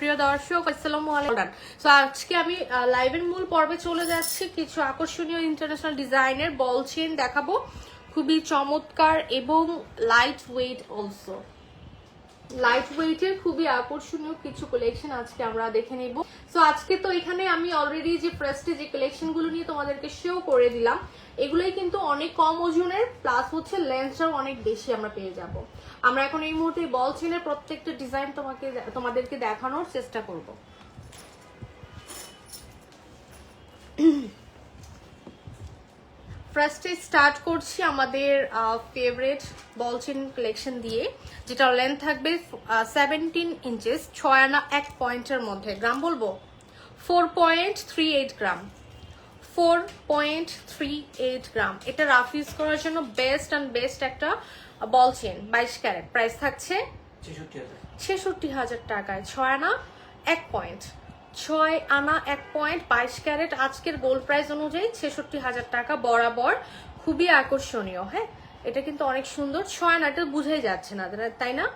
প্রিয় দর্শক সো আজকে আমি লাইভের মূল পর্বে চলে যাচ্ছি। কিছু আকর্ষণীয় ইন্টারন্যাশনাল ডিজাইনের বল চেন দেখাবো। খুবই চমৎকার এবং লাইট ওয়েট অলসো লাইট ওয়েটের খুবই আকর্ষণীয় কিছু কালেকশন আজকে আমরা দেখে নিব। সো আজকে তো এখানে আমি অলরেডি যে প্রেস্টে যে কালেকশনগুলো নিয়ে তোমাদেরকে শো করে দিলাম, এগুলোই কিন্তু অনেক কম ওজনের প্লাস হচ্ছে লেন্সটাও অনেক বেশি আমরা পেয়ে যাব। আমরা এখন এই মুহূর্তে বল চেনের প্রত্যেকটা ডিজাইন তোমাকে, তোমাদেরকে দেখানোর চেষ্টা করব। ফার্স্টে স্টার্ট করছি আমাদের ফেভারিট বলচেন কালেকশন দিয়ে যেটা লেন্থ থাকবে সেভেন্টিন ইঞ্চেস ছয় আনা এক পয়েন্টের মধ্যে। গ্রাম বলব? Four point three eight gram. Four point three eight gram. এটা রাফ ইউজ করার জন্য বেস্ট অ্যান্ড বেস্ট একটা বল চেন বাইশ ক্যারেট। প্রাইস থাকছে ছেষট্টি হাজার। টাকায় ছয় আনা এক পয়েন্ট ছয় আনা এক পয়েন্ট বাইশ ক্যারেট আজকের গোল্ড প্রাইস অনুযায়ী ছেষট্টি হাজার টাকা বরাবর। খুবই আকর্ষণীয় হ্যাঁ? এটা কিন্তু অনেক সুন্দর। ছয় আনা, এটা বুঝাই যাচ্ছে না, তাই না?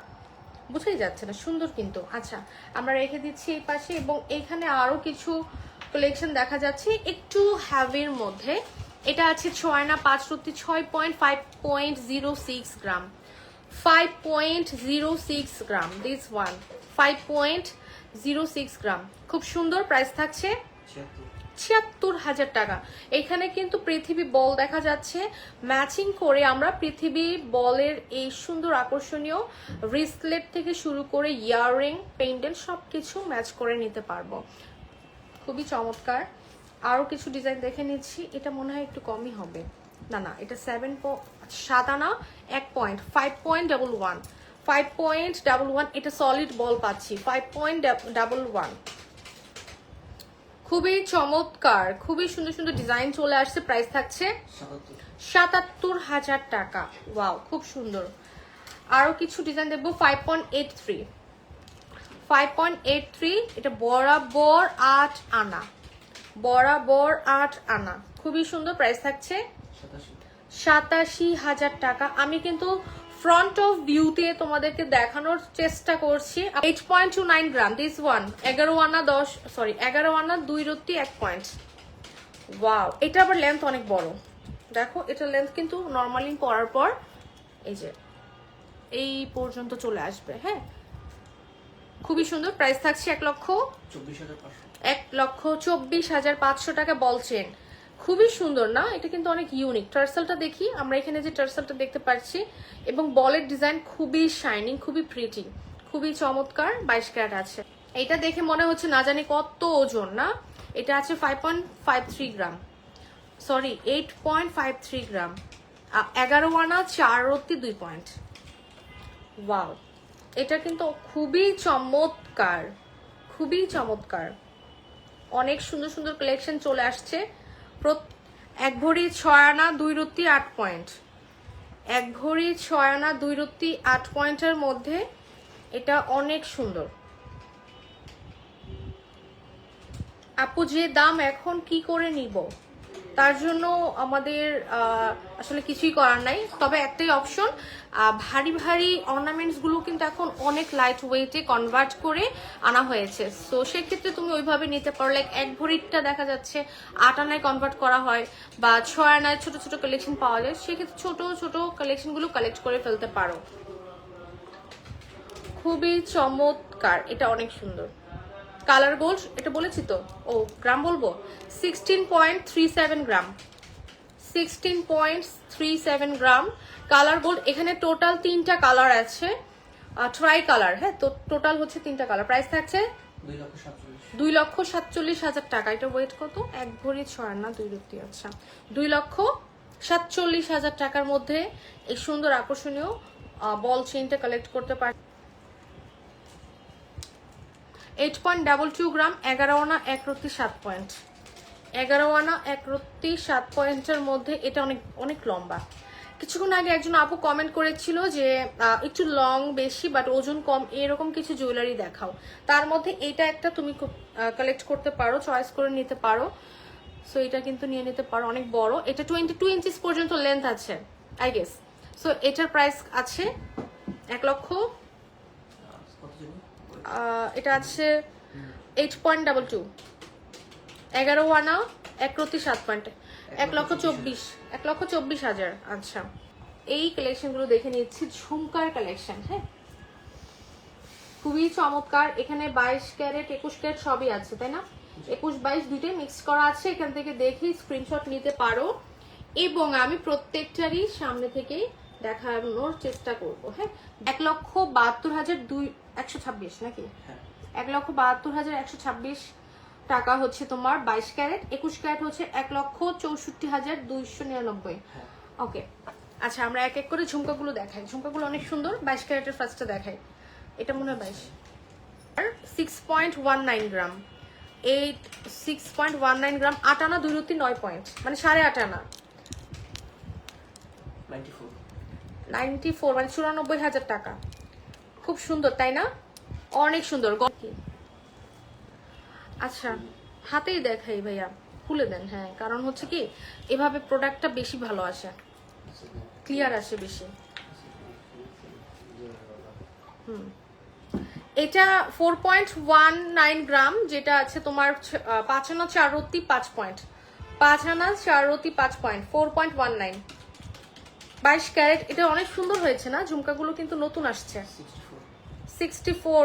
বুঝাই যাচ্ছে না, সুন্দর কিন্তু। আচ্ছা আমরা রেখে দিচ্ছি এই পাশে এবং এখানে আরও কিছু কালেকশন দেখা যাচ্ছে একটু হ্যাভির মধ্যে। এটা আছে ছয় না পাঁচ রত্তি, ছয় point five point zero six gram. Five point zero six gram this one five point zero six gram. খুব সুন্দর প্রাইস থাকছে ছিয়াত্তর হাজার টাকা। এখানে কিন্তু পৃথিবী বল দেখা যাচ্ছে। ম্যাচিং করে আমরা পৃথিবী বলের এই সুন্দর আকর্ষণীয় রিসলেট থেকে শুরু করে ইয়াররিং পেন্ডেন্ট সবকিছু ম্যাচ করে নিতে পারব। খুবই চমৎকার। আরও কিছু ডিজাইন দেখে নিচ্ছি। এটা মনে হয় একটু কমই হবে। না না, এটা সেভেন সাত আনা, এক point five point double one five point double one এটা সলিড বল পাচ্ছি ফাইভ পয়েন্ট ডাবল ওয়ান খুবই চমৎকার, খুবই সুন্দর সুন্দর ডিজাইন চলে আসছে প্রাইস থাকছে সাতাত্তর হাজার টাকা। ওয়াও খুব সুন্দর। আরও কিছু ডিজাইন দেখব five point eight three five point eight three এটা বরাবর আট আনা। বরাবর আট আনা। খুবই সুন্দর প্রাইস থাকছে সাতাশি হাজার টাকা। আমি কিন্তু ফ্রন্ট অফ ভিউতে তোমাদেরকে দেখানোর চেষ্টা করছি। Eight point two nine gram this one এগারো আনা দশ সরি এগারো আনা দুই রত্তি এক পয়েন্ট ওয়াও এটা আবার লেন্থ অনেক বড়। দেখো এটা লেন্থ কিন্তু নর্মালি করার পর এই যে এই পর্যন্ত চলে আসবে হ্যাঁ? খুবই সুন্দর প্রাইস থাকছে এক লক্ষ চব্বিশ হাজার এক লক্ষ চব্বিশ হাজার পাঁচশো টাকা বলছেন। খুবই সুন্দর না? এটা কিন্তু অনেক ইউনিক টার্সেলটা দেখি, আমরা এখানে যে টার্সেলটা দেখতে পাচ্ছি, এবং বলের ডিজাইন খুবই শাইনিং খুবই প্রিটি খুবই চমৎকার, বাইশ ক্যারেট আছে। এটা দেখে মনে হচ্ছে না জানি কত ওজন, না? এটা আছে five point five three gram sorry eight point five three gram এগারো আনা, চার রত্তি, দুই পয়েন্ট ওয়াও এটা কিন্তু খুবই চমৎকার খুবই চমৎকার। অনেক সুন্দর সুন্দর কালেকশন চলে আসছে। এক ভরি ছয় আনা, দুই রত্তি, আট পয়েন্ট। এক ভরি ছয় আনা, দুই রত্তি, আট পয়েন্টের মধ্যে এটা অনেক সুন্দর। আপু, যে দাম এখন কি করে নিব? তার জন্য আমাদের আসলে কিছুই করার নাই। তবে একটাই অপশন ভারী ভারী অর্নামেন্টসগুলো কিন্তু এখন অনেক লাইট ওয়েটে কনভার্ট করে আনা হয়েছে। সো সেক্ষেত্রে তুমি ওইভাবে নিতে পারো। লাইক এক ভরিটা দেখা যাচ্ছে আট আনায় কনভার্ট করা হয় বা ছয় আনায় ছোট ছোট কালেকশন পাওয়া যায়। সেক্ষেত্রে ছোট ছোট কালেকশনগুলো কালেক্ট করে ফেলতে পারো। খুবই চমৎকার। এটা অনেক সুন্দর। কালার গোল্ড এটা বলেছি তো? ও গ্রাম বলব? Sixteen point three seven gram. Sixteen point three seven gram. Colour gold এখানে টোটাল তিনটা কালার আছে। ট্রাই কালার হ্যাঁ তো টোটাল হচ্ছে তিনটা কালার। প্রাইস থাকছে দুই লক্ষ সাতচল্লিশ। দুই লক্ষ সাতচল্লিশ হাজার টাকা। এটা ওয়েট কত? এক ভরি ছয় না দুই রুটি আচ্ছা। দুই লক্ষ সাতচল্লিশ হাজার টাকার মধ্যে এই সুন্দর আকর্ষণীয় বল চেইনটা কালেক্ট করতে পার eight point double two gram এগারো আনা, এক রত্তি, সাত পয়েন্ট এগারো আনা, এক রত্তি, সাত পয়েন্টের মধ্যে এটা অনেক অনেক লম্বা। কিছুক্ষণ আগে একজন আপু কমেন্ট করেছিল যে একটু লং বেশি বাট ওজন কম, এরকম কিছু জুয়েলারি দেখাও। তার মধ্যে এটা একটা তুমি কালেক্ট করতে পারো চয়েস করে নিতে পারো। সো এটা কিন্তু নিয়ে নিতে পারো, অনেক বড়। এটা টোয়েন্টি টু ইঞ্চিস পর্যন্ত লেন্থ আছে আই গেস সো এটার প্রাইস আছে এক লক্ষ এটা আছে এইট পয়েন্ট ডাবল টু এগারো ওয়ানা এক সাত পয়েন্ট এক লক্ষ চব্বিশ, এক লক্ষ চব্বিশ হাজার আচ্ছা। এই কালেকশনগুলো দেখে নিচ্ছি, ঝুমকার কালেকশন হ্যাঁ? খুবই চমৎকার, এখানে বাইশ ক্যারেট, একুশ ক্যারেট সবই আছে, তাই না? একুশ, বাইশ দুইটাই মিক্স করা আছে, এখান থেকে দেখে স্ক্রিনশট নিতে পারো। এবং আমি প্রত্যেকটারই সামনে থেকেই দেখানোর চেষ্টা করব হ্যাঁ? এক লক্ষ বাহাত্তর হাজার দুই একশো ছাব্বিশ নাকি? হ্যাঁ। এক লক্ষ বাহাত্তর হাজার একশো ছাব্বিশ টাকা হচ্ছে তোমার বাইশ ক্যারেট একুশ ক্যারেট হচ্ছে এক লক্ষ চৌষট্টি হাজার দুইশো নিরানব্বই। হ্যাঁ। ওকে আচ্ছা আমরা এক এক করে ঝুমকাগুলো দেখাই। ঝুমকাগুলো অনেক সুন্দর বাইশ ক্যারেটের ফার্স্টটা দেখাই। এটা মনে হয় বাইশ। আর six point one nine gram eight six point one nine gram আট আনা দুই রুতি নয় পয়েন্ট মানে সাড়ে আট আনা। নাইনটি ফোর মানে চুরানব্বই হাজার টাকা। খুব সুন্দর, তাই না? অনেক সুন্দর আচ্ছা হাতেই দেখাই ভাইয়া, খুলে দেন হ্যাঁ কারণ হচ্ছে কি, এভাবে প্রোডাক্টটা বেশি ভালো আসে। ক্লিয়ার আসে বেশি। হুম। এটা four point one nine gram, যেটা আছে তোমার পাঁচ আনা চার পাঁচ পয়েন্ট পাঁচ আনা চার পাঁচ point four point one nine বাইশ ক্যারেট এটা অনেক সুন্দর হয়েছে না? ঝুমকাগুলো কিন্তু নতুন আসছে। সিক্সটি ফোর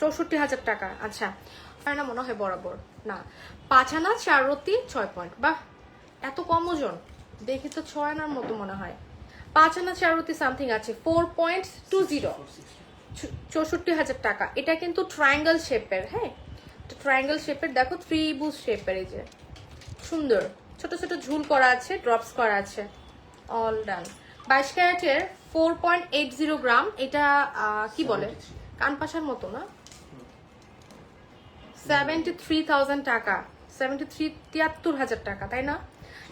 চৌষট্টি হাজার টাকা। আচ্ছা হয় না মনে হয় বরাবর। না পাঁচ আনা চার রতি ছয় পয়েন্ট। বাহ এত কম ওজন। দেখি তো ছয় আনার মতো মনে হয়। পাঁচ আনা চার রতি সামথিং আছে। ফোর পয়েন্ট টু জিরো চৌষট্টি হাজার টাকা। এটা কিন্তু ট্রায়াঙ্গেল শেপের হ্যাঁ? ট্রায়াঙ্গেল শেপের দেখো ত্রিভুজ শেপের এই যে। সুন্দর। ছোট ছোট ঝুল করা আছে ড্রপস করা আছে। অল ডান বাইশ ক্যারেটের four point eight zero gram এটা কি বলে? 73 কানপাশার মতো না? সেভেন্টি থ্রি থাউজেন্ড টাকা। সেভেন্টি থ্রি তিয়াত্তর হাজার টাকা তাই না?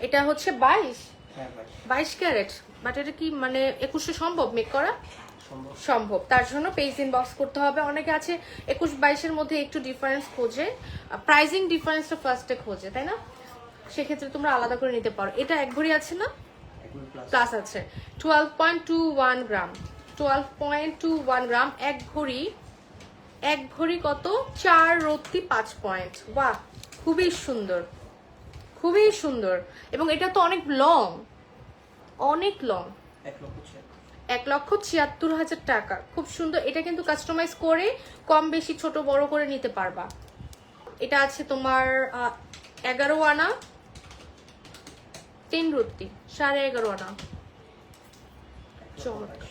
এটা হচ্ছে বাইশ? হ্যাঁ বাইশ। ক্যারেট। বাট এটা কি মানে একুশে সম্ভব মেক করা? সম্ভব। তার জন্য পেজ ইনবক্স করতে হবে। অনেকে আছে একুশ বাইশের মধ্যে একটু ডিফারেন্স খোঁজে। প্রাইজিং ডিফারেন্সটা ফার্স্টে খোঁজে তাই না? সেক্ষেত্রে তোমরা আলাদা করে নিতে পারো। এটা এক ভরি আছে না? প্লাস আছে। Twelve point two one gram twelve point two one gram এক ভরি এক ভরি কত? চার রত্তি পাঁচ পয়েন্ট বাহ খুবই সুন্দর। খুবই সুন্দর। এবং এটা তো অনেক লং অনেক লং এক লক্ষ ছিয়াত্তর। হাজার টাকা। খুব সুন্দর। এটা কিন্তু কাস্টমাইজ করে কম বেশি ছোট বড় করে নিতে পারবা। এটা আছে তোমার এগারো আনা। তিন রুত্তি সাড়ে এগারো আনা। চমৎকার।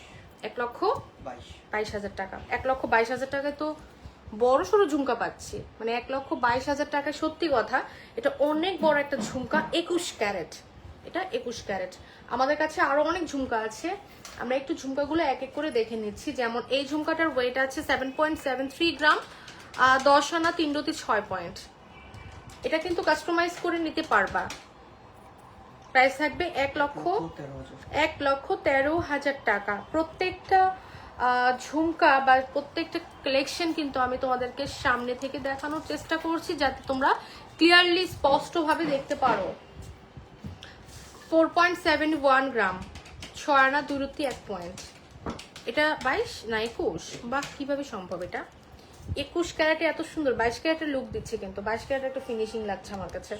এক লক্ষ বাইশ। হাজার টাকা। এক লক্ষ বাইশ হাজার টাকায় তো বড় সড়ো ঝুমকা পাচ্ছি। মানে এক লক্ষ বাইশ হাজার টাকা সত্যি কথা এটা অনেক বড় একটা ঝুমকা একুশ ক্যারেট। এটা একুশ ক্যারেট। আমাদের কাছে আরও অনেক ঝুমকা আছে। আমরা একটু ঝুমকাগুলো এক এক করে দেখে নিচ্ছি। যেমন এই ঝুমকাটার ওয়েট আছে seven point seven three gram দশ আনা তিন রতি ছয় পয়েন্ট এটা কিন্তু কাস্টমাইজ করে নিতে পারবা। প্রাইস থাকবে এক লক্ষ এক লক্ষ তেরো হাজার টাকা। প্রত্যেকটা ঝুমকা বা প্রত্যেকটা কালেকশন কিন্তু আমি তোমাদেরকে সামনে থেকে দেখানোর চেষ্টা করছি যাতে তোমরা ক্লিয়ারলি স্পষ্টভাবে দেখতে পারো। Four point seven one gram ছয় আনা দূরত্ব এক পয়েন্ট এটা বাইশ না একুশ? বা কীভাবে সম্ভব এটা? একুশ ক্যারেটে এত সুন্দর। বাইশ ক্যারেটের লুক দিচ্ছে কিন্তু। বাইশ ক্যারেটের একটা ফিনিশিং লাগছে আমার কাছে।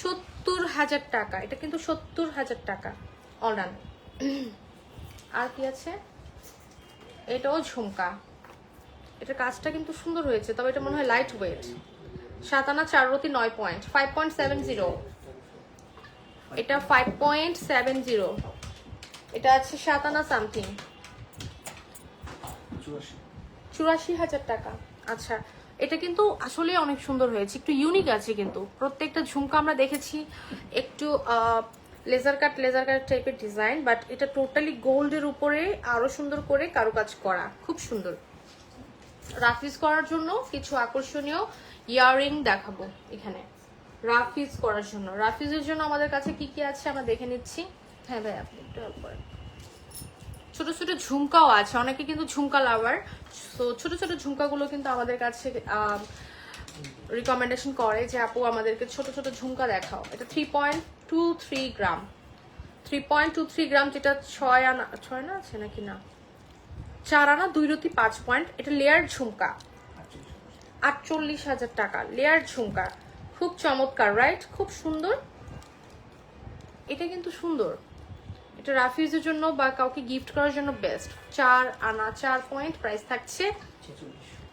সত্তর হাজার টাকা। এটা কিন্তু সত্তর হাজার টাকা। অর্ডার আর কি আছে? এটাও ঝুমকা। এটা কাজটা কিন্তু সুন্দর হয়েছে তবে এটা মনে হয় লাইট ওয়েট সাতানা চার রতি নয় point five point seven zero এটা ফাইভ পয়েন্ট সেভেন জিরো এটা আছে সাতানা সামথিং চুরাশি। চুরাশি হাজার টাকা। আচ্ছা এটা কিন্তু আসলে অনেক সুন্দর হয়েছে, একটু ইউনিক আছে কিন্তু। প্রত্যেকটা ঝুমকা আমরা দেখেছি একটু লেজার কাট লেজার কাট টাইপের ডিজাইন বাট এটা টোটালি গোল্ডের উপরে আরও সুন্দর করে কারুকাজ করা, খুব সুন্দর। রাফিজ করার জন্য কিছু আকর্ষণীয় ইয়াররিং দেখাবো এখানে। রাফিজ করার জন্য। রাফিজের জন্য আমাদের কাছে কি কি আছে আমরা দেখে নিচ্ছি। হ্যাঁ ভাই, আপনি একটু করেন ছোট ছোট ঝুমকাও আছে। অনেকে কিন্তু ঝুমকা লাভার তো ছোট ছোট ঝুমকাগুলো কিন্তু আমাদের কাছে রিকমেন্ডেশন করে যে আপু আমাদেরকে ছোট ছোট ঝুমকা দেখাও। এটা three point two three gram three point two three gram যেটা ছয় আনা, ছয় না আছে নাকি না? চার আনা, দুই রতি, পাঁচ পয়েন্ট এটা লেয়ার ঝুমকা। আটচল্লিশ হাজার আটচল্লিশ হাজার টাকা লেয়ার ঝুমকা। খুব চমৎকার রাইট খুব সুন্দর। এটা কিন্তু সুন্দর। এটা রাফিউজের জন্য বা কাউকে গিফট করার জন্য বেস্ট চার আনা চার পয়েন্ট প্রাইস থাকছে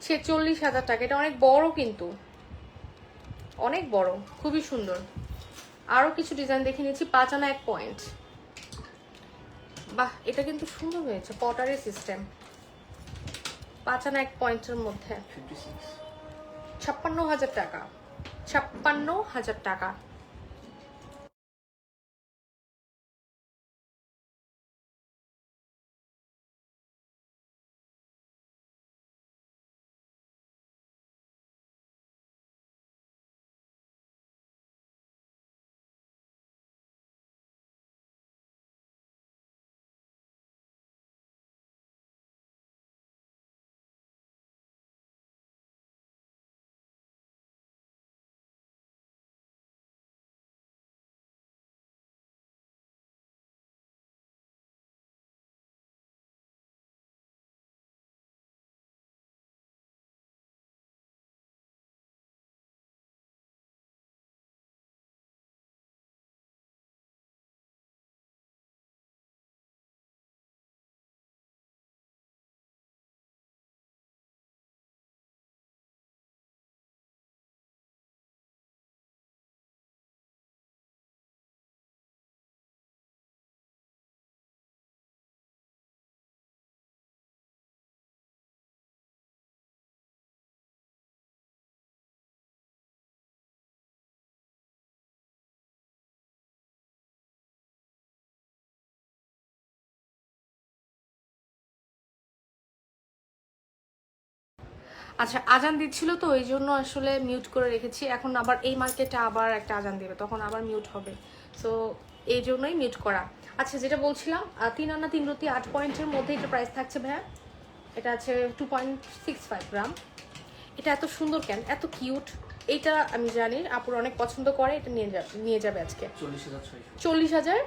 ছেচল্লিশ হাজার টাকা। এটা অনেক বড় কিন্তু। অনেক বড় খুবই সুন্দর। আরও কিছু ডিজাইন দেখে নিয়েছি পাঁচ আনা এক পয়েন্ট বাহ এটা কিন্তু সুন্দর হয়েছে পটারি সিস্টেম পাঁচ আনা এক পয়েন্টের মধ্যে। ছাপ্পান্ন হাজার টাকা। ছাপ্পান্ন হাজার টাকা। আচ্ছা আজান দিচ্ছিল তো ওই জন্য আসলে মিউট করে রেখেছি। এখন আবার এই মার্কেটটা আবার একটা আজান দেবে তখন আবার মিউট হবে। সো এই জন্যই মিউট করা। আচ্ছা যেটা বলছিলাম তিন আনা তিন রতি আট পয়েন্টের মধ্যে এটা প্রাইস থাকছে ভাইয়া। এটা আছে two point six five gram এটা এত সুন্দর কেন? এত কিউট এইটা আমি জানি আপুর অনেক পছন্দ করে এটা নিয়ে যাবে নিয়ে যাবে আজকে। চল্লিশ হাজার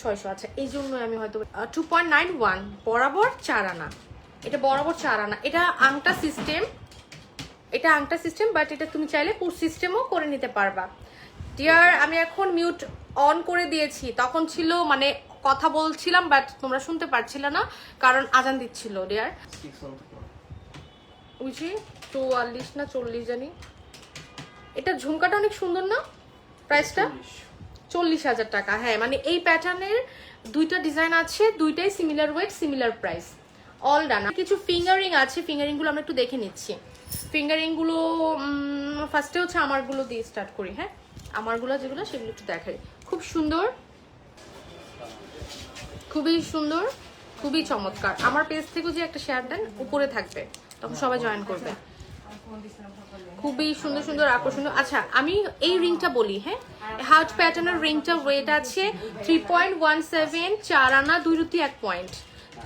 ছয়শো। আচ্ছা এই জন্য আমি হয়তো টু পয়েন্ট নাইন ওয়ান বরাবর চার আনা। এটা বরাবর চার আনা। এটা আংটা সিস্টেম এটা আংটা সিস্টেম বাট এটা তুমি চাইলে পুশ সিস্টেমও করে নিতে পারবা। ডিয়ার আমি এখন মিউট অন করে দিয়েছি। তখন ছিল মানে কথা বলছিলাম বাট তোমরা শুনতে পারছিলে না, কারণ আজান দিচ্ছিল ডিয়ার বুঝি? চুয়াল্লিশ না চল্লিশ জানি। এটা ঝুমকাটা অনেক সুন্দর না? প্রাইসটা চল্লিশ হাজার টাকা হ্যাঁ মানে এই প্যাটার্নের দুইটা ডিজাইন আছে, দুইটাই similar weight similar price all done কিছু ফিঙ্গারিং আছে ফিঙ্গারিংগুলো আমরা একটু দেখে নিচ্ছি। ফিঙ্গারিংগুলো ফার্স্টে হচ্ছে আমারগুলো দিয়ে স্টার্ট করি হ্যাঁ? আমারগুলো যেগুলো সেগুলো একটু দেখাই। খুব সুন্দর। খুবই সুন্দর খুবই চমৎকার। আমার পেজ থেকেও যে একটা শেয়ার দেন উপরে থাকবে। তখন সবাই জয়েন করবে। খুবই সুন্দর সুন্দর আকর্ষণীয়। আচ্ছা আমি এই রিংটা বলি হ্যাঁ? হার্ট প্যাটার্নের রিংটা ওয়েট আছে থ্রি পয়েন্ট ওয়ান সেভেন চার আনা দুই রুতি এক পয়েন্ট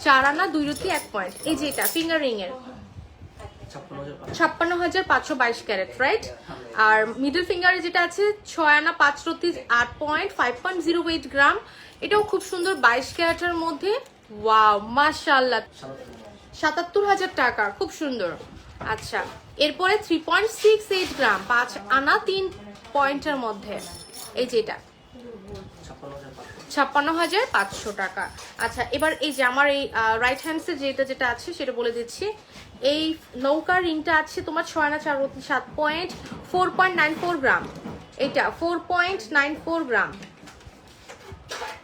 চার আনা দুই রুতি এক পয়েন্ট এই যে এটা ফিঙ্গার রিং এর। ছাপ্পান্ন হাজার পাঁচশো বাইশ ক্যারেট রাইট আর মিডল ফিঙ্গারে যেটা আছে, ছয় আনা পাঁচ রতি আট point five point zero eight gram এটাও খুব সুন্দর বাইশ ক্যারেটের মধ্যে। ওয়াও মাশাল্লাহ সাতাত্তর হাজার টাকা, খুব সুন্দর। আচ্ছা এরপরে three point six eight gram পাঁচ আনা তিন পয়েন্টের মধ্যে। এই যে এটা। ছাপ্পান্ন হাজার পাঁচশো টাকা। আচ্ছা এবার এই যে আমার এই রাইট হ্যান্ডসে যেটা যেটা আছে, সেটা বলে দিচ্ছি। এই নৌকার রিংটা আছে তোমার ছয় না চার সাত point four point nine four gram এটা four point nine four gram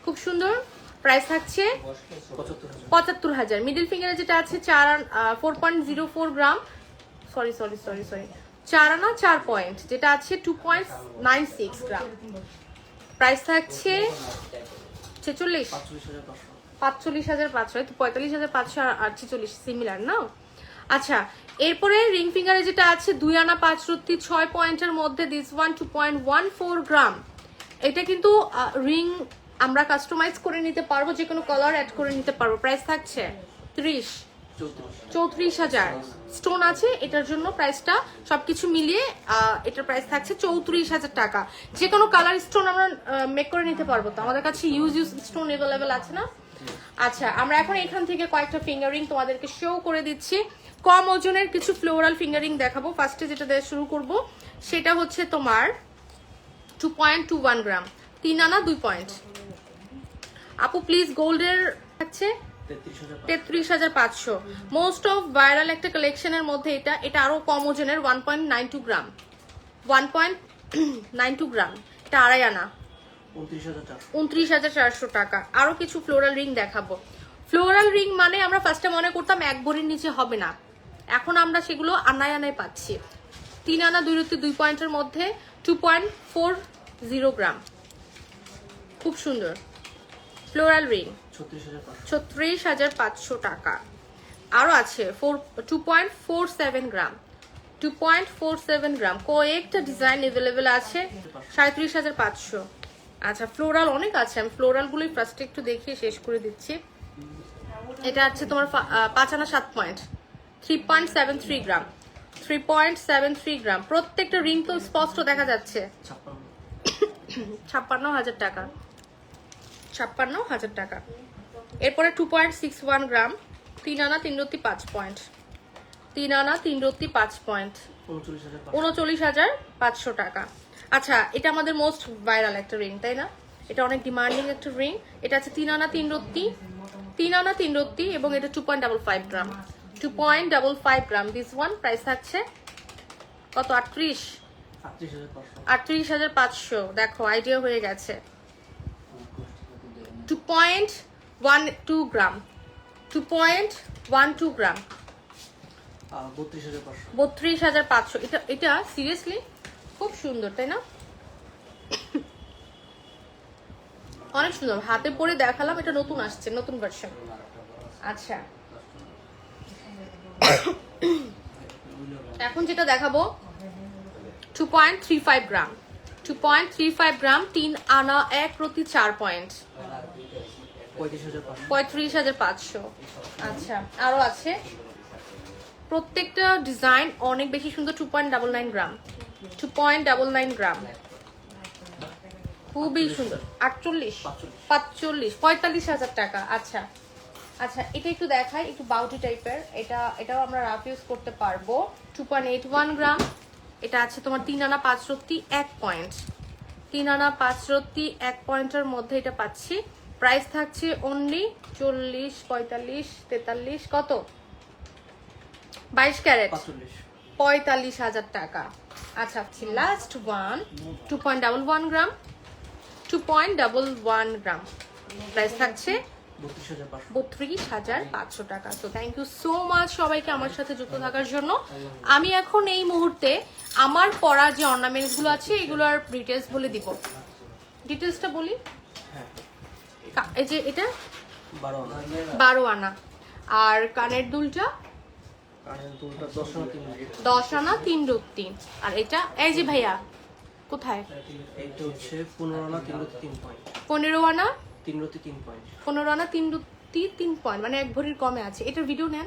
খুব সুন্দর। প্রাইস থাকছে পঁচাত্তর হাজার। মিডল ফিঙ্গারে যেটা আছে, চার four point zero four gram sorry sorry sorry sorry চার আনা চার পয়েন্ট যেটা আছে two point nine six gram price থাকছে ছেচল্লিশ। পাঁচচল্লিশ হাজার পাঁচশো। তো পঁয়তাল্লিশ হাজার পাঁচশো আর ছেচল্লিশ সিমিলার না আচ্ছা এরপরে রিং ফিঙ্গারে যেটা আছে দুই আনা পাঁচ রত্তি ছয় পয়েন্টের মধ্যে this one two point one four gram এটা কিন্তু রিং আমরা কাস্টমাইজ করে নিতে পারব যে কোনো কালার অ্যাড করে নিতে পারব। প্রাইস থাকছে ত্রিশ। চৌত্রিশ হাজার। স্টোন আছে, এটার জন্য প্রাইসটা সবকিছু মিলিয়ে এটার প্রাইস থাকছে চৌত্রিশ হাজার টাকা। যে কোনো কালার স্টোন আমরা মেক করে নিতে পারব তো। আমাদের কাছে ইউজ ইউজ স্টোন অ্যাভেলেবেল আছে না? আচ্ছা আমরা এখন এখান থেকে কয়েকটা ফিঙ্গারিং তোমাদেরকে শো করে দিচ্ছি। কম ওজনের কিছু ফ্লোরাল ফিঙ্গারিং দেখাবো। ফার্স্টে যেটা দিয়ে শুরু করব, সেটা হচ্ছে তোমার two point two one gram তিন আনা, দুই পয়েন্ট আপু প্লিজ গোল্ডের আছে? তেত্রিশ হাজার পাঁচশো। মোস্ট অফ ভাইরাল একটা কালেকশনের মধ্যে এটা এটা আরও কম ওজনের one point nine two gram one point nine two gram এটা আড়াই আনা। উনত্রিশ হাজার চারশো। টাকা। আরও কিছু ফ্লোরাল রিং দেখাবো। ফ্লোরাল রিং মানে আমরা ফার্স্টে মনে করতাম এক ভরির নিচে হবে না। এখন আমরা সেগুলো আনায় আনায় পাচ্ছি। তিন আনা দুই রুটি দুই পয়েন্টের মধ্যে two point four zero gram খুব সুন্দর। Floral ring. ছত্রিশ হাজার পাঁচশো। টাকা। আরও আছে four two point four seven gram. Two point four seven gram. কয়েকটা ডিজাইন অ্যাভেলেবেল আছে সাঁত্রিশ হাজার পাঁচশো। আচ্ছা ফ্লোরাল অনেক আছে আমি ফ্লোরালগুলোই ফার্স্টে একটু দেখিয়ে শেষ করে দিচ্ছি। এটা আছে তোমার পাঁচ আনা সাত point. Three point seven three gram. Three point seven three gram. প্রত্যেকটা রিং তো স্পষ্ট দেখা যাচ্ছে। ছাপ্পান্ন হাজার টাকা। ছাপ্পান্ন হাজার টাকা। এরপরে two point six one gram, তিন আনা তিন রত্তি পাঁচ পয়েন্ট তিন আনা তিন রত্তি পাঁচ পয়েন্ট উনচল্লিশ হাজার পাঁচশো টাকা। আচ্ছা এটা আমাদের মোস্ট ভাইরাল একটা রিং তাই না? এটা অনেক ডিমান্ডিং একটা রিং এটা আছে তিন আনা তিন রত্তি তিন আনা তিন রত্তি এবং এটা two point double five gram. Two point double five gram. This one price থাকছে কত? আটত্রিশ? আটত্রিশ হাজার পাঁচশো। দেখো আইডিয়া হয়ে গেছে। Two point one two gram two point one two gram বত্রিশ হাজার পাঁচশো। এটা এটা সিরিয়াসলি খুব সুন্দর তাই না? অনেক সুন্দর। হাতে পরে দেখালাম এটা নতুন আসছে নতুন ভার্সন আচ্ছা। এখন যেটা দেখাবো two point three five gram two point three five gram তিন আনা এক প্রতি চার পয়েন্ট পঁয়ত্রিশ হাজার পাঁচশো। আচ্ছা আরও আছে। প্রত্যেকটা ডিজাইন অনেক বেশি সুন্দর two point double nine gram. Two point double nine gram. খুবই সুন্দর। আটচল্লিশ। পাঁচচল্লিশ। পঁয়তাল্লিশ হাজার টাকা। আচ্ছা। আচ্ছা এটা একটু দেখাই, একটু বাউটি টাইপের। এটা, এটাও আমরা রাফ ইউজ করতে পারব। Two point eight one gram. এটা আছে তোমার তিন আনা পাঁচ রত্তি, এক পয়েন্ট তিন আনা পাঁচ রত্তি, এক পয়েন্টের মধ্যে এটা পাচ্ছি। প্রাইস থাকছে অনলি চল্লিশ পঁয়তাল্লিশ তেতাল্লিশ কত? বাইশ ক্যারেট? পঁয়তাল্লিশ। হাজার টাকা। আচ্ছা last one two point double one gram two point double one gram price থাকছে বত্রিশ হাজার পাঁচশো। টাকা। তো থ্যাংক ইউ সো মাচ সবাইকে আমার সাথে যুক্ত থাকার জন্য। আমি এখন এই মুহূর্তে আমার পরা যে অর্নামেন্টসগুলো আছে এগুলোর ডিটেলস বলে দিব। ডিটেলসটা বলি? হ্যাঁ। এই যে এটা? বারো আনা। আর কানের দুলটা? দশ আনা তিন হাজার তিন রুক্তি আর এটা? এই যে ভাইয়া কোথায়? পনেরো আনা পনেরো আনা? তিন রুক্তি তিন পয়েন্ট। মানে এক ভরির কমে আছে। এটার ভিডিও নেন।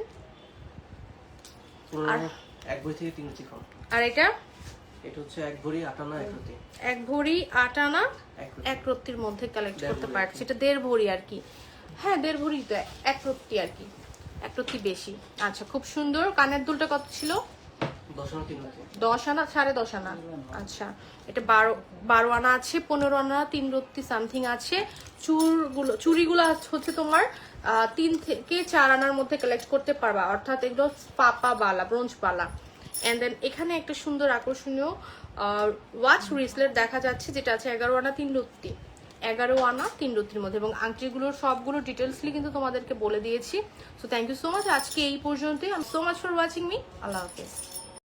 আর- এক ভরি থেকে তিন রতি কম। আর এটা? এটা হচ্ছে এক ভরি আট আনা এক ভরি আট আনা এক রত্তির মধ্যে কালেক্ট করতে পারছি। এটা দেড় ভরি আর কি। হ্যাঁ দেড় ভরি তো এক রত্তি আর কি। এক রত্তি বেশি। আচ্ছা খুব সুন্দর। কানের দুলটা কত ছিল? দশ আনা সাড়ে দশ আনা। আচ্ছা এটা বারো বারো আনা আছে পনেরো আনা তিন রত্তি সামথিং আছে। চুরগুলো চুড়িগুলো হচ্ছে তোমার তিন থেকে চার আনার মধ্যে কালেক্ট করতে পারবা। অর্থাৎ এগুলো পাপা বালা ব্রোঞ্জ বালা। অ্যান্ড দেন এখানে একটা সুন্দর আকর্ষণীয় ওয়াচ রিসলেট দেখা যাচ্ছে যেটা আছে এগারো আনা, তিন লুত্তি। এগারো আনা, তিন লুত্তির মধ্যে। এবং আংটিগুলোর সবগুলো ডিটেলসলি কিন্তু তোমাদেরকে বলে দিয়েছি। So thank you so much আজকে এই পর্যন্তই। আম so much for watching me আল্লাহ হাফেজ।